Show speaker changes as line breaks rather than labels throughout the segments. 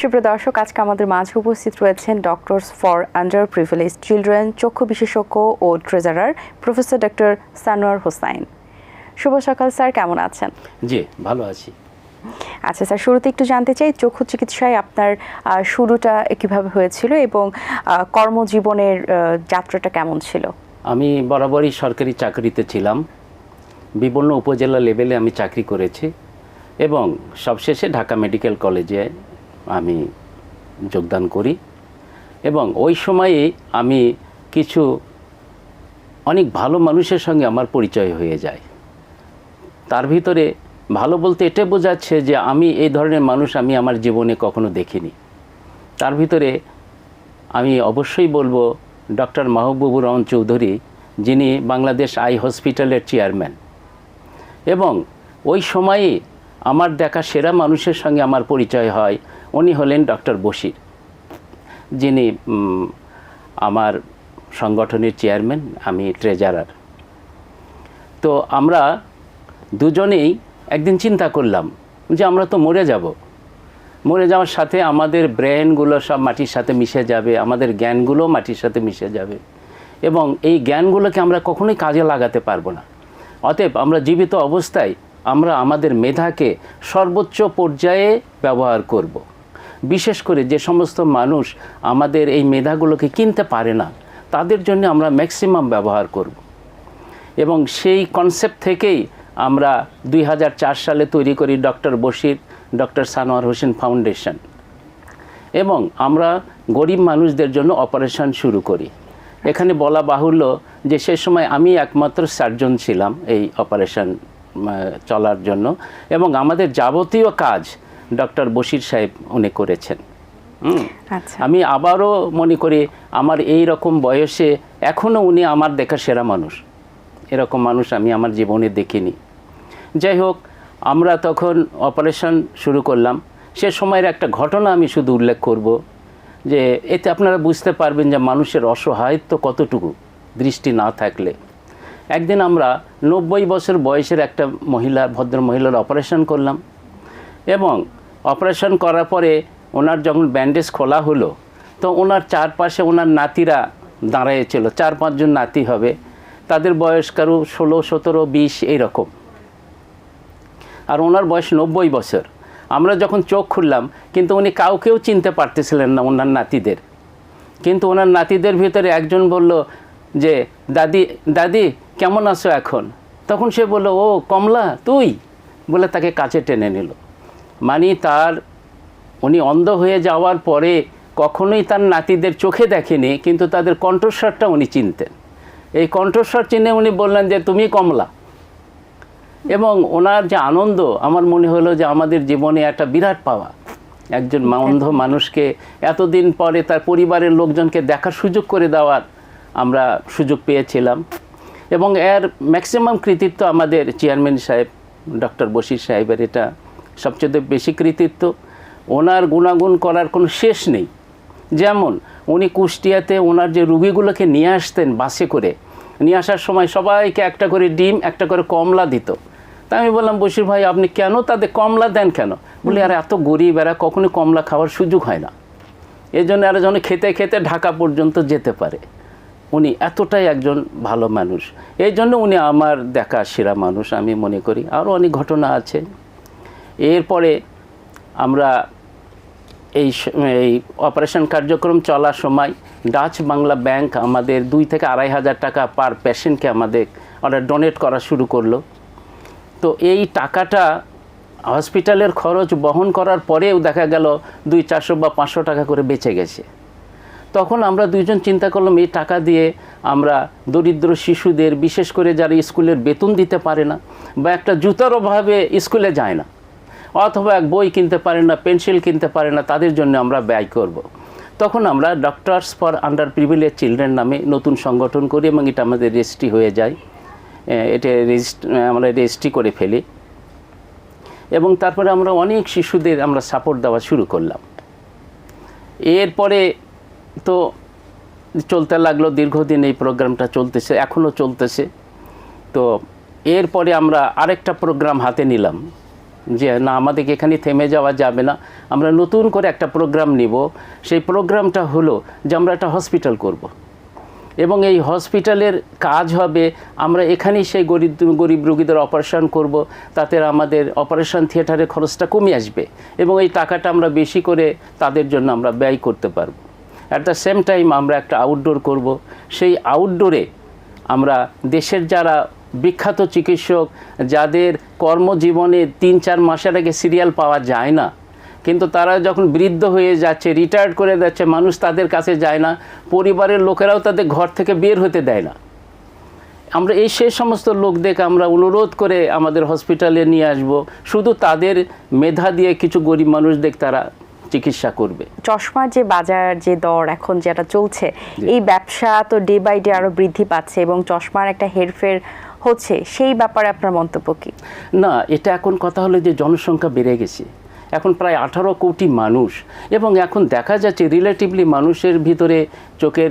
সুপ্রিয় দর্শক আজকে আমাদের মাঝে উপস্থিত রয়েছেন doctors for under privilege children চক্ষু বিশেষজ্ঞ ও treasurer professor doctor Sanowar Hossain. শুভ সকাল স্যার কেমন আছেন?
জি ভালো আছি।
আচ্ছা স্যার শুরুতে একটু জানতে চাই চক্ষু চিকিৎসায় আপনার শুরুটা কীভাবে হয়েছিল এবং কর্মজীবনের যাত্রাটা কেমন ছিল?
আমি বরাবরই সরকারি চাকরিতে ছিলাম। বিভিন্ন উপজেলা লেভেলে আমি চাকরি করেছি। এবং সবশেষে ঢাকা মেডিকেল কলেজে আমি যোগদান করি। এবং ওই সময়ে আমি কিছু অনেক ভালো মানুষের সঙ্গে আমার পরিচয় হয়ে যায়। তার ভিতরে ভালো বলতে এটা বোঝাচ্ছে যে আমি এই ধরনের মানুষ আমি আমার জীবনে কখনো দেখিনি। তার ভিতরে আমি অবশ্যই বলব ডক্টর মাহবুবুর রহমান চৌধুরী, যিনি বাংলাদেশ আই হসপিটালের চেয়ারম্যান। এবং ওই সময়ে আমার দেখা সেরা মানুষের সঙ্গে আমার পরিচয় হয়, উনি হলেন ডক্টর বশির। যিনি আমার সংগঠনের চেয়ারম্যান, আমি ট্রেজারার। তো আমরা দুজনেই একদিন চিন্তা করলাম যে আমরা তো মরে যাব। মরে যাওয়ার সাথে আমাদের ব্রেনগুলো সব মাটির সাথে মিশে যাবে, আমাদের জ্ঞানগুলো মাটির সাথে মিশে যাবে এবং এই জ্ঞানগুলোকে আমরা কখনোই কাজে লাগাতে পারব না। অতএব আমরা জীবিত অবস্থায় আমরা আমাদের মেধাকে সর্বোচ্চ পর্যায়ে ব্যবহার করব। বিশেষ করে যে সমস্ত মানুষ আমাদের এই মেধাগুলোকে কিনতে পারে না, তাদের জন্য আমরা ম্যাক্সিমাম ব্যবহার করব। এবং সেই কনসেপ্ট থেকেই আমরা দুই হাজার চার সালে তৈরি করি doctor Bashir, doctor Sanowar Hossain foundation এবং আমরা গরিব মানুষদের জন্য অপারেশন শুরু করি এখানে বলা বাহুল্য যে সে সময় আমি একমাত্র সার্জন ছিলাম এই অপারেশন চলার জন্য এবং আমাদের যাবতীয় কাজ ডক্টর বশির সাহেব উনি করেছেন।
আচ্ছা।
আমি আবারও মনে করি আমার এই রকম বয়সে এখনও উনি আমার দেখা সেরা মানুষ। এরকম মানুষ আমি আমার জীবনে দেখিনি। যাই হোক আমরা তখন অপারেশন শুরু করলাম। সে সময়ের একটা ঘটনা আমি শুধু উল্লেখ করব যে এতে আপনারা বুঝতে পারবেন যে মানুষের অসহায়ত্ব কতটুকু দৃষ্টি না থাকলে। একদিন আমরা নব্বই বছর বয়সের একটা মহিলা, ভদ্র মহিলার অপারেশন করলাম এবং অপারেশন করার পরে ওনার যখন ব্যান্ডেজ খোলা হলো, তো ওনার চারপাশে ওনার নাতিরা দাঁড়িয়েছিল, চার পাঁচজন নাতি হবে, তাদের বয়স কারও ষোলো, সতেরো, বিশ এইরকম। আর ওনার বয়স নব্বই বছর। আমরা যখন চোখ খুললাম, কিন্তু উনি কাউকেও চিনতে পারতেছিলেন না ওনার নাতিদের। কিন্তু ওনার নাতিদের ভিতরে একজন বলল যে, দাদি দাদি, কেমন আছো এখন? তখন সে বলল, ও, কমলা, তুই? বলে তাকে কাছে টেনে নিল। মানে তার, উনি অন্ধ হয়ে যাওয়ার পরে কখনোই তার নাতিদের চোখে দেখেনি, কিন্তু তাদের কণ্ঠস্বরটা উনি চিনতেন। এই কণ্ঠস্বর চিনে উনি বললেন যে, তুমি কমলা। এবং ওনার যে আনন্দ, আমার মনে হলো যে, আমাদের জীবনে একটা বিরাট পাওয়া। একজন অন্ধ মানুষকে এতদিন পরে তার পরিবারের লোকজনকে দেখার সুযোগ করে দেওয়ার আমরা সুযোগ পেয়েছিলাম। এবং এর ম্যাক্সিমাম কৃতিত্ব আমাদের চেয়ারম্যান সাহেব ডক্টর বশির সাহেবের এটা সবচেয়ে বেশি কৃতিত্ব। ওনার গুণাগুণ করার কোনো শেষ নেই। যেমন উনি কুষ্টিয়াতে ওনার যে রুগীগুলোকে নিয়ে আসতেন বাসে করে, নিয়ে আসার সময় সবাইকে একটা করে ডিম, একটা করে কমলা দিত। তা আমি বললাম, বশির ভাই, আপনি কেন তাদের কমলা দেন কেন? বলি, আর, এত গরিব, এরা কখনোই কমলা খাওয়ার সুযোগ হয় না। এজন্য জন্য এরা যেন খেতে খেতে ঢাকা পর্যন্ত যেতে পারে। উনি এতটাই একজন ভালো মানুষ। এই জন্য উনি আমার দেখা সেরা মানুষ আমি মনে করি। আরও অনেক ঘটনা আছে। এরপরে আমরা এই এই অপারেশন কার্যক্রম চলার সময় ডাচ বাংলা ব্যাংক আমাদের দুই থেকে আড়াই হাজার টাকা পার পেশেন্টকে আমাদের ওরা ডোনেট করা শুরু করল। তো এই টাকাটা হসপিটালের খরচ বহন করার পরেও দেখা গেল দুই, চারশো বা পাঁচশো টাকা করে বেঁচে গেছে। তখন আমরা দুইজন চিন্তা করলাম, এই টাকা দিয়ে আমরা দরিদ্র শিশুদের, বিশেষ করে যারা স্কুলের বেতন দিতে পারে না বা একটা জুতার অভাবে স্কুলে যায় না অথবা এক বই কিনতে পারে না, পেন্সিল কিনতে পারে না, তাদের জন্য আমরা ব্যয় করব। তখন আমরা doctors for under privilege children নামে নতুন সংগঠন করি এবং এটা আমাদের রেজিস্ট্রি হয়ে যায়। এটা রেজিস্ট আমরা রেজিস্ট্রি করে ফেলি। এবং তারপরে আমরা অনেক শিশুদের আমরা সাপোর্ট দেওয়া শুরু করলাম। এরপরে তো চলতে লাগল, দীর্ঘদিন এই প্রোগ্রামটা চলতেছে এখনও চলতেছে। তো এরপরে আমরা আরেকটা প্রোগ্রাম হাতে নিলাম, যে না আমাদেরকে এখানে থেমে যাওয়া যাবে না, আমরা নতুন করে একটা প্রোগ্রাম নিব। সেই প্রোগ্রামটা হলো যে আমরা একটা হসপিটাল করব। এবং এই হসপিটালের কাজ হবে, আমরা এখানেই সেই গরিব গরিব রোগীদের অপারেশন করব, তাতে আমাদের অপারেশন থিয়েটারের খরচটা কমে আসবে এবং এই টাকাটা আমরা বেশি করে তাদের জন্য আমরা ব্যয় করতে পারব। অ্যাট দ্য সেম টাইম আমরা একটা আউটডোর করব। সেই আউটডোরে আমরা দেশের যারা বিখ্যাত চিকিৎসক, যাদের কর্মজীবনে তিন চার মাসের আগে সিরিয়াল পাওয়া যায় না, কিন্তু তারা যখন বৃদ্ধ হয়ে যাচ্ছে রিটায়ার্ড করে যাচ্ছে, মানুষ তাদের কাছে যায় না, পরিবারের লোকেরাও তাদের ঘর থেকে বের হতে দেয় না। আমরা এই সেই সমস্ত লোকদেরকে আমরা অনুরোধ করে আমাদের হসপিটালে নিয়ে আসব। শুধু তাদের মেধা দিয়ে কিছু গরিব মানুষদের তারা চিকিৎসা করবে।
চশমার যে বাজার যে দর এখন যেটা চলছে এই ব্যবসা তো ডে বাই ডে আরও বৃদ্ধি পাচ্ছে এবং চশমার একটা হেরফের হচ্ছে সেই ব্যাপারে আপনার মন্তব্য কি?
না এটা এখন কথা হলো যে জনসংখ্যা বেড়ে গেছে। এখন প্রায় আঠারো কোটি মানুষ এবং এখন দেখা যাচ্ছে রিলেটিভলি মানুষের ভিতরে চোখের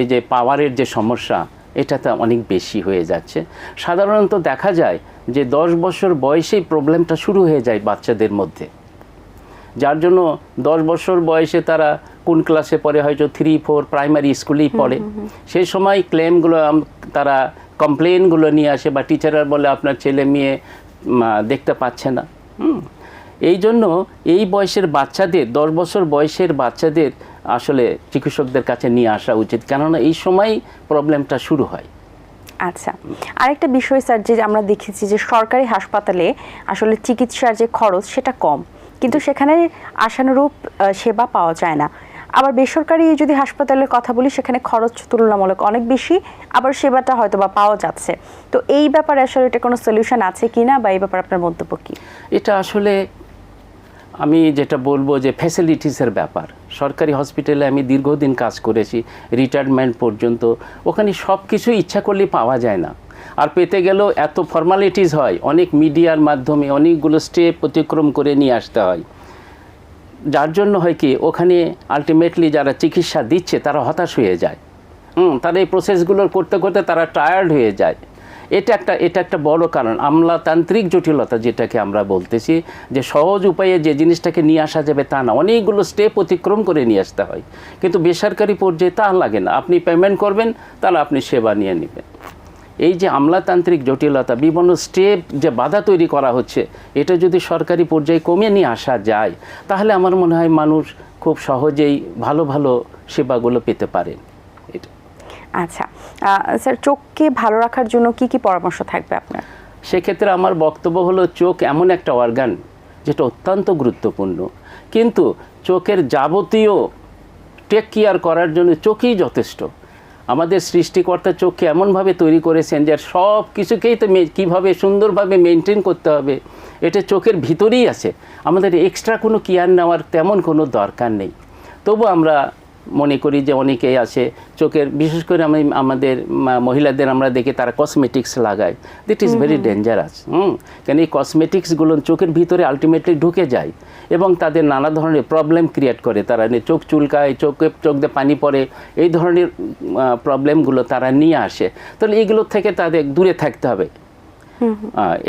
এই যে পাওয়ারের যে সমস্যা এটাতে অনেক বেশি হয়ে যাচ্ছে। সাধারণত দেখা যায় যে দশ বছর বয়সেই প্রবলেমটা শুরু হয়ে যায় বাচ্চাদের মধ্যে। যার জন্য দশ বছর বয়সে তারা কোন ক্লাসে পড়ে? হয়তো থ্রি ফোর প্রাইমারি স্কুলেই পড়ে। সেই সময় ক্লেমগুলো তারা কমপ্লেনগুলো নিয়ে আসে বা টিচাররা বলে আপনার ছেলে মেয়ে দেখতে পাচ্ছে না। এই জন্য এই বয়সের বাচ্চাদের দশ বছর বয়সের বাচ্চাদের আসলে চিকিৎসকদের কাছে নিয়ে আসা উচিত। কেননা এই সময় প্রবলেমটা শুরু হয়।
আচ্ছা। আরেকটা বিষয় স্যার যে আমরা দেখেছি যে সরকারি হাসপাতালে আসলে চিকিৎসার যে খরচ সেটা কম। কিন্তু সেখানে আশানুরূপ সেবা পাওয়া যায় না। আবার বেসরকারি যদি হাসপাতালের কথা বলি, সেখানে খরচ তুলনামূলক অনেক বেশি, আবার সেবাটা হয়তো বা পাওয়া যাচ্ছে। তো এই ব্যাপারে আসলে এটা কোনো সলিউশন আছে কি না বা এই ব্যাপারে আপনার মন্তব্য কি?
এটা আসলে আমি যেটা বলব যে ফ্যাসিলিটিসের ব্যাপার। সরকারি হসপিটালে আমি দীর্ঘদিন কাজ করেছি রিটায়ারমেন্ট পর্যন্ত। ওখানে সব কিছু ইচ্ছা করলে পাওয়া যায় না। আর পেতে গেলেও এত ফর্মালিটিস হয়, অনেক মিডিয়ার মাধ্যমে অনেকগুলো স্টেপ অতিক্রম করে নিয়ে আসতে হয়। যার জন্য হয় কি, ওখানে আলটিমেটলি যারা চিকিৎসা দিচ্ছে, তারা হতাশ হয়ে যায়। হুম তারা এই প্রসেসগুলো করতে করতে তারা টায়ার্ড হয়ে যায়। এটা একটা এটা একটা বড় কারণ। আমলাতান্ত্রিক জটিলতা যেটাকে আমরা বলতেছি, যে সহজ উপায়ে যে জিনিসটাকে নিয়ে আসা যাবে তা না। অনেকগুলো স্টেপ অতিক্রম করে নিয়ে আসতে হয়। কিন্তু বেসরকারি পর্যায়ে তা লাগে না। আপনি পেমেন্ট করবেন, তাহলে আপনি সেবা নিয়ে নেবেন। এই যে আমলাতান্ত্রিক জটিলতা বিভিন্ন স্টেপ যে বাধা তৈরি করা হচ্ছে এটা যদি সরকারি পর্যায়ে কমিয়ে নিয়ে আসা যায় তাহলে আমার মনে হয় মানুষ খুব সহজেই ভালো ভালো সেবাগুলো পেতে পারেন এটা।
আচ্ছা স্যার চোখকে ভালো রাখার জন্য কি কি পরামর্শ থাকবে আপনার?
সেক্ষেত্রে আমার বক্তব্য হলো চোখ এমন একটা অর্গান যেটা অত্যন্ত গুরুত্বপূর্ণ। কিন্তু চোখের যাবতীয় টেক কেয়ার করার জন্য চোখই যথেষ্ট। আমাদের সৃষ্টিকর্তার চোখকে এমনভাবে তৈরি করেছেন যে সব কিছুকেই তো কীভাবে সুন্দরভাবে মেনটেন করতে হবে, এটা চোখের ভিতরেই আছে। আমাদের এক্সট্রা কোনো কেয়ার নেওয়ার তেমন কোনো দরকার নেই। তবু আমরা মনে করি যে অনেকেই আছে। চোখের বিশেষ করে আমি আমাদের মহিলাদের আমরা দেখি তারা কসমেটিক্স লাগায়। This is very dangerous hmm. কেন এই কসমেটিক্সগুলো চোখের ভিতরে আলটিমেটলি ঢুকে যায় এবং তাদের নানা ধরনের প্রবলেম ক্রিয়েট করে। তারা চোখ চুলকায় চোখে চোখ দিয়ে পানি পড়ে এই ধরনের প্রবলেমগুলো তারা নিয়ে আসে। তাহলে এগুলো থেকে তাদের দূরে থাকতে হবে।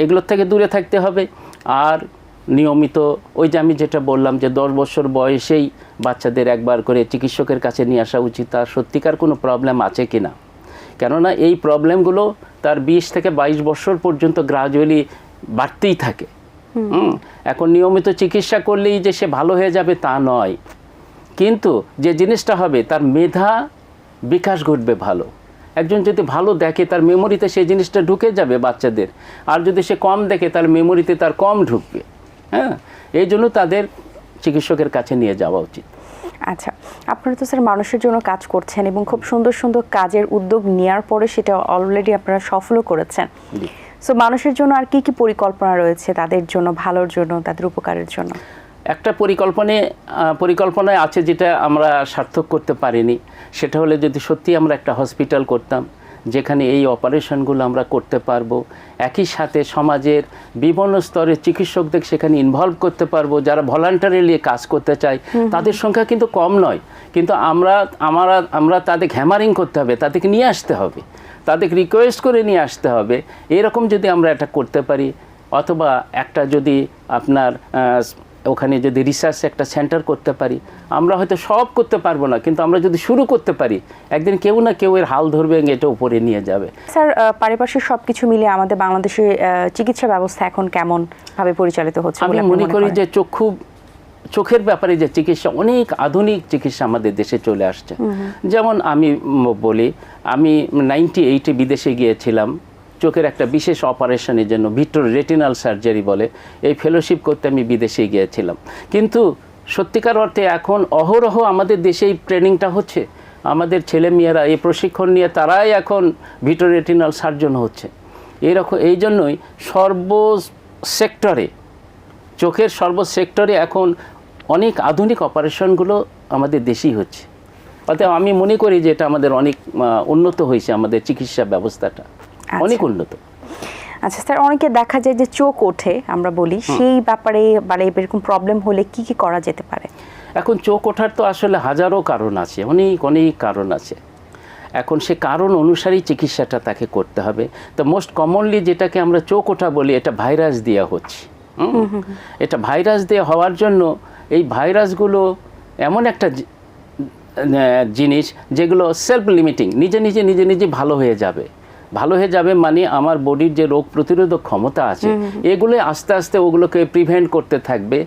এগুলোর থেকে দূরে থাকতে হবে। আর নিয়মিত ওই যে আমি যেটা বললাম যে দশ বছর বয়সেই বাচ্চাদের একবার করে চিকিৎসকের কাছে নিয়ে আসা উচিত তার সত্যিকার কোনো প্রবলেম আছে কি না কেননা এই প্রবলেমগুলো তার বিশ থেকে বাইশ বছর পর্যন্ত গ্রাজুয়ালি বাড়তেই থাকে। হুম, এখন নিয়মিত চিকিৎসা করলেই যে সে ভালো হয়ে যাবে তা নয়। কিন্তু যে জিনিসটা হবে তার মেধা বিকাশ ঘটবে ভালো। একজন যদি ভালো দেখে তার মেমোরিতে সেই জিনিসটা ঢুকে যাবে বাচ্চাদের। আর যদি সে কম দেখে তার মেমোরিতে তার কম ঢুকবে। হ্যাঁ এই জন্য তাদের চিকিৎসকের কাছে নিয়ে যাওয়া উচিত।
আচ্ছা আপনারা তো স্যার মানুষের জন্য কাজ করছেন এবং খুব সুন্দর সুন্দর কাজের উদ্যোগ নেওয়ার পরে সেটা অলরেডি আপনারা সফলও করেছেন। সো মানুষের জন্য আর কি কি পরিকল্পনা রয়েছে তাদের জন্য ভালোর জন্য তাদের উপকারের জন্য?
একটা পরিকল্পনায় পরিকল্পনায় আছে যেটা আমরা সার্থক করতে পারিনি। সেটা হলে যদি সত্যি আমরা একটা হসপিটাল করতাম যেখানে এই অপারেশনগুলো আমরা করতে পারব। একই সাথে সমাজের বিভিন্ন স্তরের চিকিৎসকদের সেখানে ইনভলভ করতে পারব। যারা ভলান্টারিলি কাজ করতে চায় তাদের সংখ্যা কিন্তু কম নয়। কিন্তু আমরা আমরা আমরা তাদের হ্যামারিং করতে হবে তাদেরকে নিয়ে আসতে হবে। তাদেরকে রিকোয়েস্ট করে নিয়ে আসতে হবে। এরকম যদি আমরা এটা করতে পারি অথবা একটা যদি আপনার ওখানে যদি রিসার্চ একটা সেন্টার করতে পারি আমরা হয়তো সব করতে পারব না কিন্তু আমরা যদি শুরু করতে পারি একদিন কেউ না কেউ এর হাল ধরবে এটা উপরে নিয়ে যাবে।
স্যার পারিপার্শ্বিক সবকিছু মিলিয়ে আমাদের বাংলাদেশে চিকিৎসা ব্যবস্থা এখন কেমন ভাবে পরিচালিত হচ্ছে
আমি মনে করি? যে চক্ষু চোখের ব্যাপারে যে চিকিৎসা অনেক আধুনিক চিকিৎসা আমাদের দেশে চলে আসছে। যেমন আমি বলি আমি নাইনটি এইটে বিদেশে গিয়েছিলাম চোখের একটা বিশেষ অপারেশনের জন্য ভিট্রো রেটিনাল সার্জারি বলে এই ফেলোশিপ করতে আমি বিদেশে গিয়েছিলাম। কিন্তু সত্যিকার অর্থে এখন অহরহ আমাদের দেশে এই ট্রেনিংটা হচ্ছে। আমাদের ছেলেমেয়েরা এই প্রশিক্ষণ নিয়ে তারাই এখন ভিট্রো রেটিনাল সার্জন হচ্ছে। এরকম এই জন্যই সর্ব সেক্টরে, চোখের সর্ব সেক্টরে এখন অনেক আধুনিক অপারেশনগুলো আমাদের দেশেই হচ্ছে। অতএব আমি মনে করি যে এটা আমাদের অনেক উন্নত হয়েছে আমাদের চিকিৎসা ব্যবস্থাটা। অনেক উন্নত।
আচ্ছা স্যার অনেকে দেখা যায় যে চোখ ওঠে আমরা বলি সেই ব্যাপারে মানে এরকম প্রবলেম হলে কি কি করা যেতে পারে?
এখন চোখ ওঠার তো আসলে হাজারো কারণ আছে অনেক অনেক কারণ আছে। এখন সে কারণ অনুসারেই চিকিৎসাটা তাকে করতে হবে। তো মোস্ট কমনলি যেটাকে আমরা চোখ ওঠা বলি এটা ভাইরাস দেওয়া হচ্ছে। এটা ভাইরাস দেওয়া হওয়ার জন্য এই ভাইরাসগুলো এমন একটা জিনিস যেগুলো সেলফ লিমিটিং নিজে নিজে নিজে নিজে ভালো হয়ে যাবে। ভালো হয়ে যাবে মানে আমার বডির যে রোগ প্রতিরোধক ক্ষমতা আছে এগুলো আস্তে আস্তে ওগুলোকে প্রিভেন্ট করতে থাকবে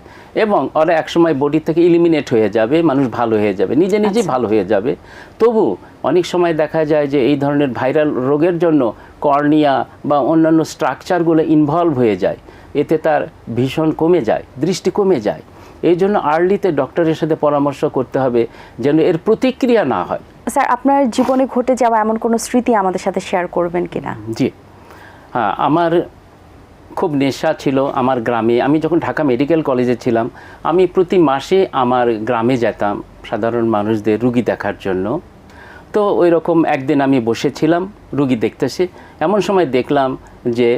এবং ওরা একসময় বডি থেকে ইলিমিনেট হয়ে যাবে মানুষ ভালো হয়ে যাবে নিজে নিজেই ভালো হয়ে যাবে। তবু অনেক সময় দেখা যায় যে এই ধরনের ভাইরাল রোগের জন্য কর্নিয়া বা অন্যান্য স্ট্রাকচারগুলো ইনভলভ হয়ে যায় এতে তার ভীষণ কমে যায় দৃষ্টি কমে যায়। এই জন্য আর্লিতে ডক্টরের সাথে পরামর্শ করতে হবে যেন এর প্রতিক্রিয়া না হয়।
স্যার, আপনার জীবনে ঘটে যাওয়া এমন কোনো স্মৃতি আমাদের সাথে শেয়ার করবেন কিনা?
জি। হ্যাঁ আমার খুব নেশা ছিল আমার গ্রামে। আমি যখন ঢাকা মেডিকেল কলেজে ছিলাম, আমি প্রতি মাসে আমার গ্রামে যেতাম সাধারণ মানুষদের রুগী দেখার জন্য। তো ওই রকম একদিন আমি বসেছিলাম রুগী দেখতেছি এমন সময় দেখলাম যে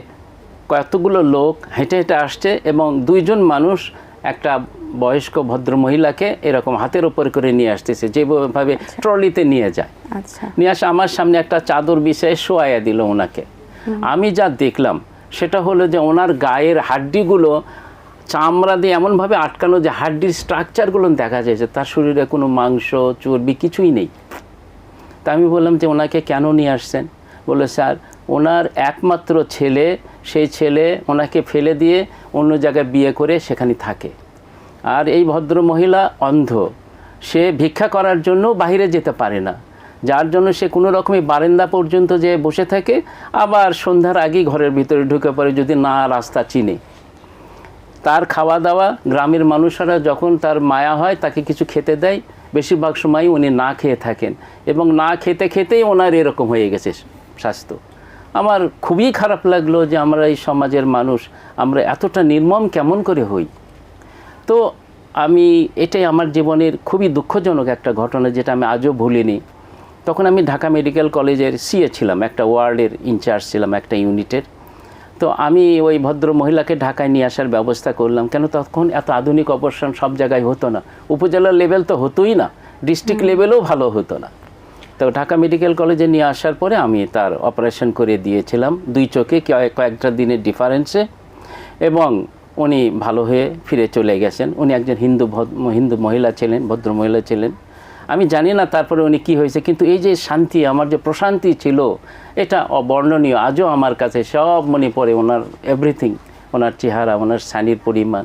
কতগুলো লোক হেঁটে হেঁটে আসছে এবং দুইজন মানুষ একটা বয়স্ক ভদ্র মহিলাকে এরকম হাতের ওপর করে নিয়ে আসতেছে যেভাবে ট্রলিতে নিয়ে যায়।
আচ্ছা।
নিয়ে আসে আমার সামনে একটা চাদর বিছায় শোয়াইয়া দিল ওনাকে। আমি যা দেখলাম সেটা হলো যে ওনার গায়ের হাড্ডিগুলো চামড়া দিয়ে এমনভাবে আটকানো যে হাড্ডির স্ট্রাকচারগুলো দেখা যাচ্ছে তার শরীরে কোনো মাংস চর্বি কিছুই নেই। তা আমি বললাম যে ওনাকে কেন নিয়ে আসছেন? বলে স্যার ওনার একমাত্র ছেলে সেই ছেলে ওনাকে ফেলে দিয়ে অন্য জায়গায় বিয়ে করে সেখানে থাকে। আর এই ভদ্র মহিলা অন্ধ। সে ভিক্ষা করার জন্য বাইরে যেতে পারে না। যার জন্য সে কোনো রকমই বারান্দা পর্যন্ত যে বসে থাকে, আবার সন্ধ্যার আগেই ঘরের ভিতরে ঢুকে পড়ে যদি না রাস্তা চিনে। তার খাওয়া দাওয়া গ্রামের মানুষরা যখন তার মায়া হয়, তাকে কিছু খেতে দেয়, বেশিরভাগ সময় উনি না খেয়ে থাকেন এবং না খেতে খেতেই ওনার এরকম হয়ে গেছে স্বাস্থ্য। আমার খুবই খারাপ লাগল যে আমরা এই সমাজের মানুষ, আমরা এতটা নির্মম কেমন করে হই? তো আমি এটাই আমার জীবনের খুবই দুঃখজনক একটা ঘটনা যেটা আমি আজও ভুলিনি। তখন আমি ঢাকা মেডিকেল কলেজের সিএ ছিলাম একটা ওয়ার্ডের ইনচার্জ ছিলাম একটা ইউনিটের। তো আমি ওই ভদ্র মহিলাকে ঢাকায় নিয়ে আসার ব্যবস্থা করলাম। কেন তখন এত আধুনিক অপারেশন সব জায়গায় হতো না। উপজেলা লেভেল তো হতোই না ডিস্ট্রিক্ট লেভেলেও ভালো হতো না। তো ঢাকা মেডিকেল কলেজে নিয়ে আসার পরে আমি তার অপারেশন করে দিয়েছিলাম। দুই চোখে কয়েক- কয়েকটা দিনের ডিফারেন্সে এবং উনি ভালো হয়ে ফিরে চলে গেছেন। উনি একজন হিন্দু হিন্দু মহিলা ছিলেন, ভদ্র মহিলা ছিলেন। আমি জানি না তারপরে উনি কী হয়েছে, কিন্তু এই যে শান্তি, আমার যে প্রশান্তি ছিল, এটা অবর্ণনীয়। আজও আমার কাছে সব মনে পড়ে ওনার এভরিথিং ওনার চেহারা, ওনার শানির পরিমাণ।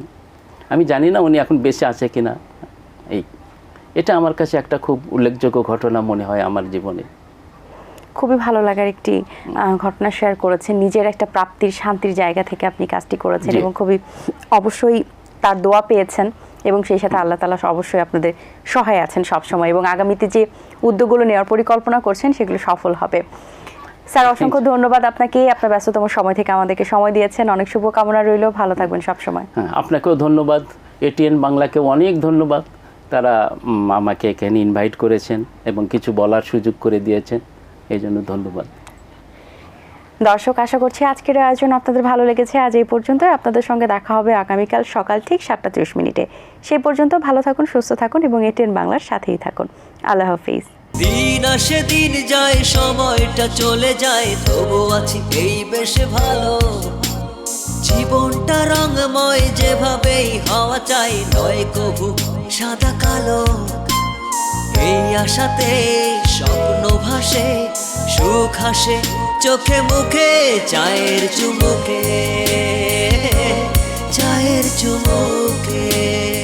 আমি জানি না উনি এখন বেঁচে আছে কিনা। এই, এটা আমার কাছে একটা খুব উল্লেখযোগ্য ঘটনা মনে হয় আমার জীবনে।
খুবই ভালো লাগার একটি ঘটনা শেয়ার করেছেন। নিজের একটা প্রাপ্তির শান্তির জায়গা থেকে আপনি কাজটি করেছেন এবং খুবই অবশ্যই তার দোয়া পেয়েছেন এবং সেই সাথে আল্লাহ তালা অবশ্যই আপনাদের সহায় আছেন সবসময় এবং আগামীতে যে উদ্যোগগুলো নেওয়ার পরিকল্পনা করছেন সেগুলো সফল হবে। স্যার অসংখ্য ধন্যবাদ আপনাকে। আপনার ব্যস্ততম সময় থেকে আমাদেরকে সময় দিয়েছেন। অনেক শুভকামনা রইল। ভালো থাকবেন সবসময়।
হ্যাঁ আপনাকেও ধন্যবাদ। এটিএন বাংলাকেও অনেক ধন্যবাদ। তারা আমাকে এখানে ইনভাইট করেছেন এবং কিছু বলার সুযোগ করে দিয়েছেন। এই জন্য ধন্যবাদ।
দর্শক আশা করছি আজকের আয়োজন আপনাদের ভালো লেগেছে। আজ এই পর্যন্ত আপনাদের সঙ্গে দেখা হবে আগামীকাল সকাল ঠিক সাতটা ত্রিশ মিনিটে। সেই পর্যন্ত ভালো থাকুন সুস্থ থাকুন এবং এটিএন বাংলার সাথেই থাকুন। আল্লাহ হাফিজ।
দিন আসে দিন যায় সময়টা চলে যায় তবু আছি এই বেশ ভালো। জীবনটা রঙময় যেভাবেই হওয়া চাই নয় কবু সাদা কালো। এই আশাতে স্বপ্ন ভাসে সুখ হাসে চোখে মুখে চায়ের চুমুকে চায়ের চুমুকে।